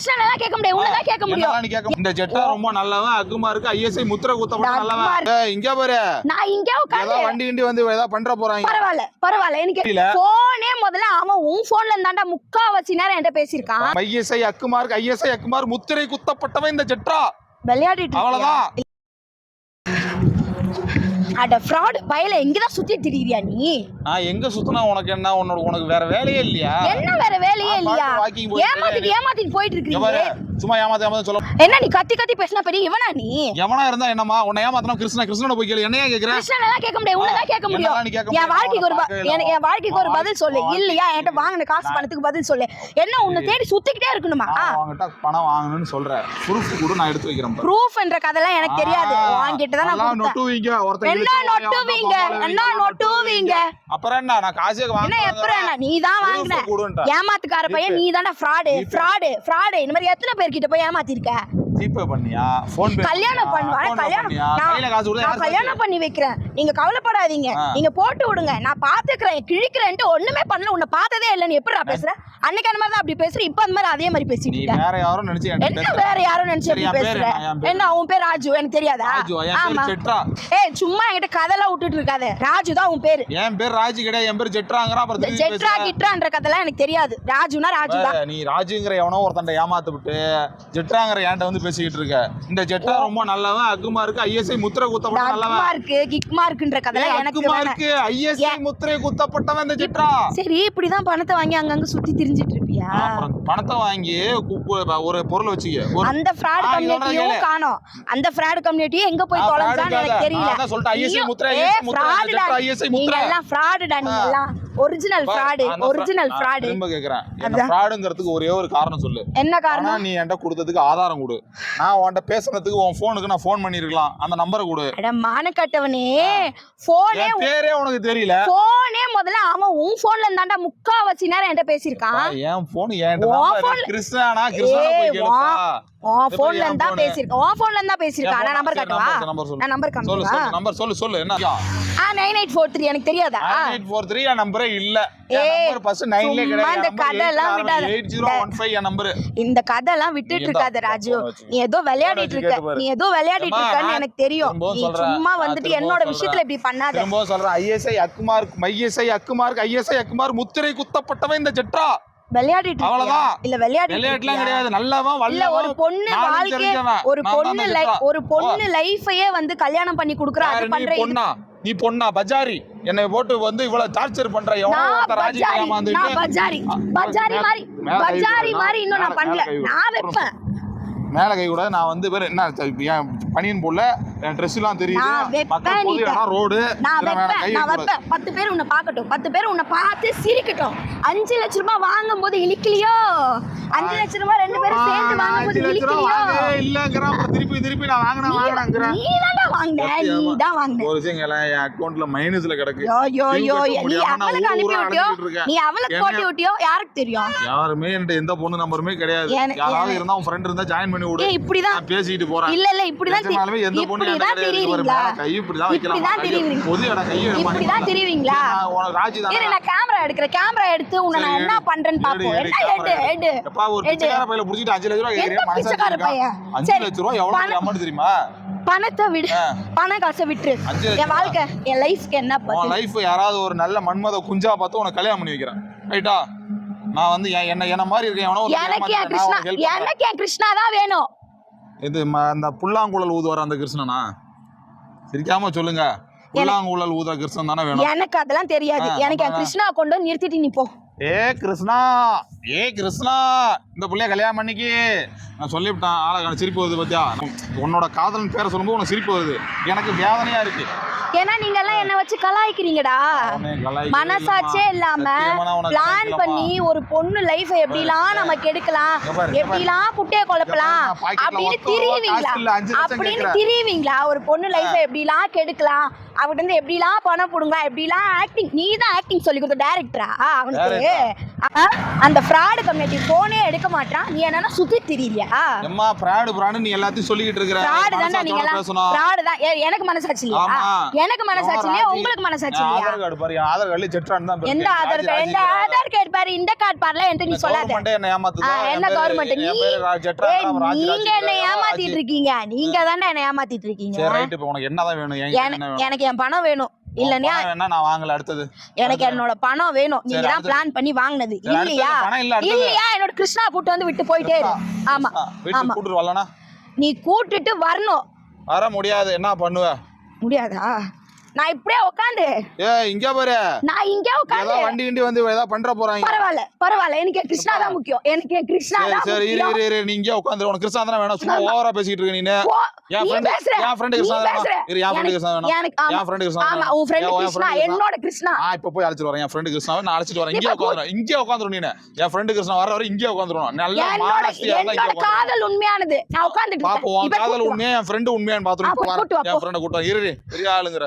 கேட்க முடியாது உன்னதான் கேட்க முடியும். இந்த ஜெட்டா ரொம்ப நல்லவன் அக்குமா இருக்கு. ஐஎஸ்ஐ முத்திரை. ஏய், இங்க பாரு. நான் இங்கே உட்காந்து ஏதோ வண்டி கிண்டி வந்து ஏதாவது பண்ற போறாங்க. பரவாயில்ல பரவாயில்ல. எனக்கு. போனே முதல்ல அவன் உன் போன்ல இருந்தாண்டா முக்காவாசி நேரம் என்கிட்ட பேசியிருக்கான். ஐஎஸ்ஐ அக்குமார் ஐஎஸ்ஐ அக்குமார் முத்திரை குத்தப்பட்டவன் இந்த ஜெட்ரா விளையாடிட்டு? அவ்வளவுதான். அட ஃப்ராட் பயல எங்கதான் சுத்தி திரியிறியா நீ? நான் எங்க சுத்தினா உனக்கு என்ன? உனக்கு வேற வேலையே இல்லையா? என்ன வேற வேலையே இல்லையா? ஏமாத்திட்டு ஏமாத்திட்டு போயிட்டு இருக்கீங்க சும்மா ஏமாத்த ஏமாத்த சொல்ல என்ன நீ கத்தி கத்தி பேசினா பெரிய இவனா நீ? எவனா இருந்தா என்னமா உன்னை ஏமாத்தனா கிருஷ்ணா கிருஷ்ணனை போய் கேளு. என்னையா கேக்குற? கிருஷ்ணன் கேட்க முடியாது உன்னதான் கேட்க முடியும். என்? வாழ்க்கைக்கு ஒரு என் வாழ்க்கைக்கு ஒரு பதில் சொல்லு. இல்லையா? என்கிட்ட வாங்கின காசு பணத்துக்கு பதில் சொல்லு. என்ன உன்னை தேடி சுத்திக்கிட்டே இருக்கணுமா? உன்கிட்ட பணம் வாங்கணும்னு சொல்றேன். ப்ரூஃப் கூட நான் எடுத்து வைக்கிறேன் பாரு. ப்ரூஃப்ன்ற கதைலாம் எனக்கு தெரியாது. வாங்கிட்டு தான் நான் நொட்டுவீங்க. ஒருத்தன் என்ன நொட்டுவீங்க? என்ன நொட்டுவீங்க? அப்புறம் என்ன? நான் காசே என்ன வாங்க எப்பறம் என்ன? நீ தான் வாங்கின. ஏமாத்துக்கார பையன் நீ தான்டா ஃப்ராடு ஃப்ராடு ஃப்ராடு இந்த மாதிரி எத்தனை பேர்கிட்ட போய் ஏமாத்திருக்க? ஜிபே பண்ணியா? போன் பே கல்யாணம் பண்ணுவா கல்யாணம் கையில காசு நான் கல்யாணம் பண்ணி வைக்கிறேன். நீங்க கவலைப்படாதீங்க. நீங்க போட்டு விடுங்க. நான் பாத்துக்கிறேன் கிழிக்கிறேன்ட்டு ஒண்ணுமே பண்ணல. உன்னை பார்த்ததே இல்லை. நீ எப்படிடா பேசுற? அன்னைக்கு அந்த மாதிரி தான் அப்படி பேசுற. இப்ப அந்த மாதிரி அதே மாதிரி பேசிட்டு இருக்க. வேற யாரும் நினைச்சு என்ன. வேற யாரும் நினைச்சு பேரு பேசுற? என்ன? உன் பேர் ராஜு. எனக்கு தெரியாதா? ஆமா. ஏய் சும்மா என்கிட்ட கதைலாம் விட்டுட்டு இருக்காத. ராஜு தான் உன் பேரு. என் பேர் ராஜு கிடையாது. என் பேர் ஜெட்ராங்கிற. அப்புறம் ஜெட்ரா. கிட்ரான்ற கதைலாம் எனக்கு தெரியாது. ராஜுனா ராஜு தான். நீ ராஜுங்கிற எவனோ ஒருத்தன்ட ஏமாத்து விட்டு ஜெட்ராங்கிற என்கிட்ட வந்து பேசிக்கிட்டு இருக்க. இந்த ஜெட்ரா ரொம்ப நல்லவன் அக்குமா இருக்கு ஐஎஸ்ஐ முத்திரை குத்தப்பட்ட நல்லவன் இருக்கு கிக்மா இருக்குன்ற கதைலாம் எனக்கு. இருக்கு ஐஎஸ்ஐ முத்திரை குத்தப்பட்டவன் இந்த ஜெட்ரா சரி இப்படிதான் பணத்தை வாங்கி அங்கங்க சுத்தி திரிஞ்சிட்டு இருப்பியா? பணத்தை வாங்கி ஒரு பொருள் வச்சுக்க. அந்த ஃப்ராட் கம்யூனிட்டியும். காணோம். அந்த ஃப்ராட் கம்யூனிட்டியும் எங்க போய் தொலைஞ்சான்னு எனக்கு காத. தெரியல. ISI நீயும், முத்திரை, ISI முத்திரை, நீங்க முத்திரை. எல்லாம் ஃப்ராடுடா நீங்க. எல்லாம். ஒரிஜினல் ஃப்ராடு ஒரிஜினல் ஃப்ராடு திரும்ப கேக்குறேன். ஃப்ராடுங்கிறதுக்கு ஒரே ஒரு காரணம் சொல்லு. என்ன காரணம்? நீ என்கிட்ட கொடுத்ததுக்கு ஆதாரம் கொடு. நான் உன்கிட்ட பேசுனதுக்கு உன் போனுக்கு நான் ஃபோன் பண்ணிருக்கலாம் அந்த நம்பரை கொடு. அட மானக்கட்டவனே. போனே என் பேரே உனக்கு தெரியல. போனே முதல்ல அவன் உன் போன்ல இருந்தாண்டா முக்காவாசி நேரம் என்கிட்ட பேசியிருக்கான். என் போன் என்கிட்ட கிறிஸ்டியானா ஏய், போய் கேளுப்பா. உன் எப்படி போன்ல என் இருந்தா phone? பேசியிருக்கான் உன் போன்ல இருந்தா பேசியிருக்கான். என் நான் நம்பர் காட்டுவா. நான் நம்பர் சொல்லு. காட்டுவா சொல்லு நம்பர் சொல்லு சொல்லு. என்ன? ஆ நைன் எயிட் ஃபோர் த்ரீ எனக்கு தெரியாதா? எயிட் ஃபோர் த்ரீ என் நம்பரே இல்ல ஏய், நம்பர் ஃபர்ஸ்ட் நைன்ல சும்மா இந்த விடாத. என் நம்பர் இந்த கதைலாம் விட்டுட்டு இருக்காத ராஜு? நீ ஏதோ விளையாடிட்டு இருக்க. நீ ஏதோ விளையாடிட்டு இருக்கன்னு எனக்கு தெரியும் நீ. சும்மா வந்துட்டு என்னோட. விஷயத்துல இப்படி பண்ணாத திரும்பவும் சொல்றேன் ஐஎஸ்ஐ அக்குமார் ஐஎஸ்ஐ அக்குமார் ஐஎஸ்ஐ அக்குமார் முத்திரை குத்தப்பட்டவன் இந்த ஜெட்ரா விளையாடிட்டு? அவ்வளவுதான். இல்ல விளையாடிட்டு விளையாட்டுலாம்? கிடையாது நல்லவன் இல்ல ஒரு பொண்ணு வாழ்க்கை. ஒரு பொண்ணு. ஒரு பொண்ணு லைஃபையே வந்து கல்யாணம் பண்ணி குடுக்குற அது நீ பண்ற இது பொண்ணா நீ பொண்ணா பஜாரி. என்னை போட்டு வந்து இவ்வளவு டார்ச்சர் பண்ற எவனோ நான் ஒருத்தன் ராஜி பஜாரி பஜாரி. மாதிரி பஜாரி. மாதிரி இன்னும் நான் பண்ணல. நான் வைப்பேன். மேல கை கூட நான் வந்து பேர் என்ன என் பனியன் போடல? என் ட்ரெஸ் எல்லாம் தெரியுது. பொது இடம் ரோடு நான் வைப்பேன். நான். வைப்பேன். பத்து பேர் உன்னை பார்க்கட்டும். பத்து பேர் உன்னை பார்த்து சிரிக்கட்டும். அஞ்சு லட்ச ரூபாய் வாங்கும் போது இழிக்கலையோ? அஞ்சு லட்ச ரூபாய் ரெண்டு பேரும் சேர்ந்து வாங்கும் போது இழிக்கலையோ? திருப்பி திருப்பி நான் வாங்கினேன் வாங்கினேங்கிறேன். நீ வாங்கின. தான் வாங்கின. ஒரு விஷயம் என் அக்கௌண்ட்ல மைனஸ்ல கிடக்கு. யோ யோ Due யோ கட்ட நீ முடியாம நான் அவளுக்கு அனுப்பி விட்டியோ? அலைஞ்சிட்டு இருக்கேன். நீ அவளுக்கு என்ன- போட்டி விட்டியோ? யாருக்கு தெரியும்? யாருமே என்கிட்ட எந்த பொண்ணு நம்பருமே கிடையாது. யாராவது இருந்தா உன் ஃப்ரெண்ட் இருந்தா ஜாயின் பண்ணி விடு. ஏய் இப்படிதான். நான் பேசிக்கிட்டு போறேன். இல்ல இல்ல இப்படிதான் தி- நிஜமாலுமே எந்த பொண்ணு இப்படிதான் திரியுறீங்களா? கை வைக்கலாம். பொது நான் உனக்கு ராஜி தானே. இரு நான் கேமரா எடுக்கிறேன். கேமரா எடுத்து உன்னை நான் என்ன. பண்றேன்னு பாப்போம் எடு, எடு எப்பா, ஒரு. பிச்சைக்கார பையில புடிச்சிட்டு அஞ்சு லட்ச ரூபா எந்த கேக்குறீங்க, மனசாட்சி பிச்சைக்கார இருக்கா? பையன்? அஞ்சு சரி, லட்ச ரூபா எவ்வளவு தெரியுமா? பணத்தை விடு. பண காசை விட்டுரு. லட்சம் என் வாழ்க்கை என் லைஃப்க்கு என்ன உன் லைஃப் யாராவது ஒரு நல்ல மன்மத குஞ்சா பார்த்து உனக்கு கல்யாணம் பண்ணி வைக்கிறேன். ரைட்டா நான் வந்து என்- என்ன என்ன மாதிரி இருக்கேன். எனக்கு என் கிருஷ்ணா. எனக்கு என் கிருஷ்ணா தான் வேணும். இது ம- அந்த புல்லாங்குழல் ஊதுவார் அந்த கிருஷ்ணனா? சிரிக்காம சொல்லுங்க. புல்லாங்குழல் ஊதுற கிருஷ்ணன் தானே வேணும். எனக்கு அதெல்லாம் தெரியாது. எனக்கு கிருஷ்ணா கொண்டு நிறுத்திட்டு நீ போ. ஏ கிருஷ்ணா. ஏ கிருஷ்ணா. இந்த புள்ளைய கல்யாணம் பண்ணிக்கி. நான் சொல்லிவிட்டேன். ஆளை சிரிப்பு வருது பத்தியா? உன்னோட காதலன் பேரை சொல்லும்போது உனக்கு சிரிப்பு வருது. எனக்கு வேதனையா இருக்கு. ஏன்னா நீங்க எல்லாம் என்ன வச்சு கலாய்க்கிறீங்கடா மனசாட்சே இல்லைம்மா. இல்லாம பிளான். பண்ணி ஒரு பொண்ணு லைஃபை எப்படிலாம் நம்ம கெடுக்கலாம். எப்படிலாம் குட்டைய குழப்பலாம் அப்படின்னு திரிவீங்களா அப்படின்னு. திரிவீங்களா ஒரு பொண்ணு லைஃபை எப்படிலாம் கெடுக்கலாம் இருந்து எப்படிலாம் பணம் போடுங்களா எப்படிலாம் ஆக்டிங் நீ தான் ஆக்டிங் சொல்லி கொடுத்த டேரக்டரா அவனுக்கு? அந்த ஃப்ராடு கம்யூனிட்டி போனே எடுக்க மாட்டான் நீ என்னன்னா சுத்தி தெரியலையா எம்மா பிராடு பிராடு நீ எல்லாத்தையும் சொல்லிக்கிட்டு இருக்கிற. ஃப்ராடு தானே நீங்க எல்லாம்? ஃப்ராடு தான். எனக்கு மனசாட்சி இல்லையா. எனக்கு மனசாட்சி இல்லையா. உங்களுக்கு மனசாட்சி இல்லையா? ஆதார் கார்டு பாரு ஆதார் கார்டுல செட்ரான் தான் எந்த ஆதார் கார்டு எந்த ஆதார் கார்டு பாரு இந்த கார்டு பாருல என்கிட்ட நீ சொல்லாத. என்ன ஏமாத்துது? என்ன கவர்மெண்ட் நீ நீங்க என்ன ஏமாத்திட்டு இருக்கீங்க. நீங்க தானே என்ன ஏமாத்திட்டு இருக்கீங்க. சரி ரைட் இப்போ உனக்கு என்னதான் வேணும்? எனக்கு என் பணம் வேணும். வேணா நான் வாங்கல அடுத்தது. எனக்கு என்னோட பணம் வேணும். நீங்க தான். பிளான் பண்ணி வாங்கினது. இல்லையா. இல்லையா? என்னோட கிருஷ்ணா கூட்டு வந்து விட்டு போயிட்டே இரு. ஆமா ஆமா. கூட்டிட்டு வரலனா? நீ கூட்டிட்டு வரணும். வர முடியாது. என்ன பண்ணுவ? முடியாதா? நான் இப்படியே உட்காந்து ஏ இங்க பாரு. நான் இங்கே உட்காந்து வண்டி கிண்டி வந்து ஏதாவது பண்ற போறாங்க. பரவாயில்ல பரவாயில்ல. எனக்கு என் கிருஷ்ணா தான் முக்கியம். எனக்கு என் கிருஷ்ணா சரி தான் சரி இரு இரு இரு. நீ இங்கே உட்காந்து உனக்கு கிருஷ்ணா தானே வேணும். சும்மா ஓவரா பேசிட்டு இருக்க என் நீ friend- பேசுற. என் நீ கிருஷ்ணா தானே. இரு, என் எனக்கு- கிருஷ்ணா வேணும். என் friend கிருஷ்ணா ஆமா. உன் ஃப்ரெண்ட் என் கிருஷ்ணா. என்னோட கிருஷ்ணா. ஆ இப்ப போய் அழைச்சிட்டு வரேன். என் ஃப்ரெண்டு கிருஷ்ணாவை நான் அழைச்சிட்டு வரேன். இங்கே உட்காந்துரும் இங்கே உட்காந்துரும் நீ என் ஃப்ரெண்டு கிருஷ்ணா வர வரை இங்கே உட்காந்துரும் நல்ல மானஸ்தியா இங்கே காதல் உண்மையானது. நான் உட்காந்துட்டு பாப்போம். உன் இப்ப காதல். உண்மையா? என் ஃப்ரெண்டு உண்மையான்னு வா, என். ஃப்ரெண்டை கூட்டம் இரு. பெரிய ஆளுங்கிற.